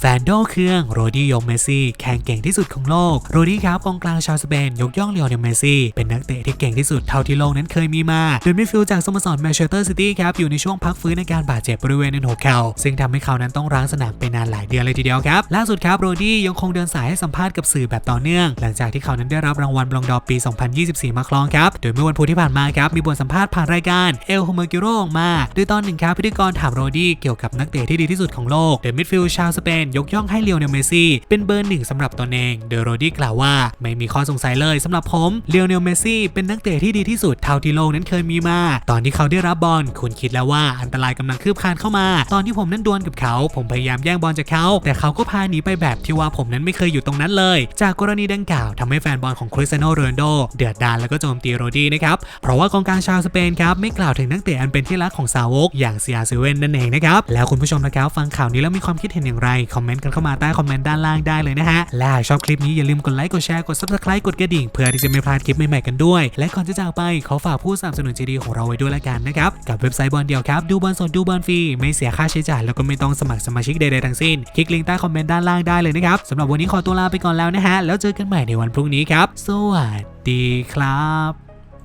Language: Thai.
แฟนโดเครื่องโรดี้ยกเมซี่แข่งเก่งที่สุดของโลก โรดี้ครับกองกลางชาวสเปนยกย่องเลโอเนลเมซี่เป็นนักเตะที่เก่งที่สุดเท่าที่โลกนั้นเคยมีมาโดยมิฟิลจากสโมสรแมนเชสเตอร์ซิตี้ครับอยู่ในช่วงพักฟื้นในการบาดเจ็บบริเวณเอ็นหัวเข่าซึ่งทำให้เขานั้นต้องร้างสนามไปนานหลายเดือนเลยทีเดียวครับล่าสุดครับโรดี้ยังคงเดินสายให้สัมภาษณ์กับสื่อแบบต่อเนื่อง หลังจากที่เขานั้นได้รับรางวัลบลองดอปี 2024 มาครองครับโดยเมื่อวันพุธที่ผ่านมาครับมีบทสัมภาษณ์ผ่านรายการเอลโฮเมอร์กิโรออกมาโดยตอนหนึ่งครับพิธีกรถามโรดี้เกี่ยวกับนักเตะที่ดีที่สุดของโลกโดมิดฟิลชาวสเปนยกย่องให้เลโอเนลเมซี่เป็นเบอร์หนึ่งสำหรับตนเองโดยโรดี้กล่าวว่า ไม่มีข้อสงสัยเลยสำหรับผมเลโอเนลเมซี่เป็นนักเตะที่ดีที่สุดเท่าที่โลกนั้นเคยมีมา ตอนที่เขาได้รับบอลคุณคิดแล้วว่าอันตรายกำลังคืบคลานเข้ามา ตอนที่ผมนั้นดวลกับเขา ผมพยายามแย่งบอลจากเขา แต่เขาก็พาหนีไปแบบที่ว่าผมนั้นไม่เคยอยู่ตรงนั้นเลย จากกรณีดังกล่าวทำให้แฟนบอลของคริสเตียโนโรนโดเดือดดาลแล้วก็โจมตีโรดี้นะครับ เพราะว่ากองกลางชาวสเปนครับไม่กล่าวถึงนักเตะอันเป็นที่รักของสาวกอย่างเซียซเว่นนั่นเองนะครับ แล้วคุณผู้ชมนะครับฟังข่าวนี้แล้วมีความคิดเห็นอย่างไรคอมเมนต์กันเข้ามาใต้คอมเมนต์ด้านล่างได้เลยนะฮะ และหากชอบคลิปนี้อย่าลืมกดไลค์ กดแชร์ กด subscribe กดกระดิ่ง เพื่อที่จะไม่พลาดคลิปใหม่ๆกันด้วย และก่อนจะจากไปขอฝากผู้สนับสนุนใจดีของเราไว้ด้วยละกันนะครับ กับเว็บไซต์บอลเดียวครับ ดูบอลสดดูบอลฟรี ไม่เสียค่าใช้จ่ายแล้วก็ไม่ต้องสมัครสมาชิกใดๆทั้งสิ้น คลิกลิงก์ใต้คอมเมนต์ด้านล่างได้เลยนะครับสำหรับวันนี้ขอตัวลาไปก่อนแล้วนะฮะแล้วเจอกันใหม่ในวันพรุ่งนี้ครับ สวัสดีครับ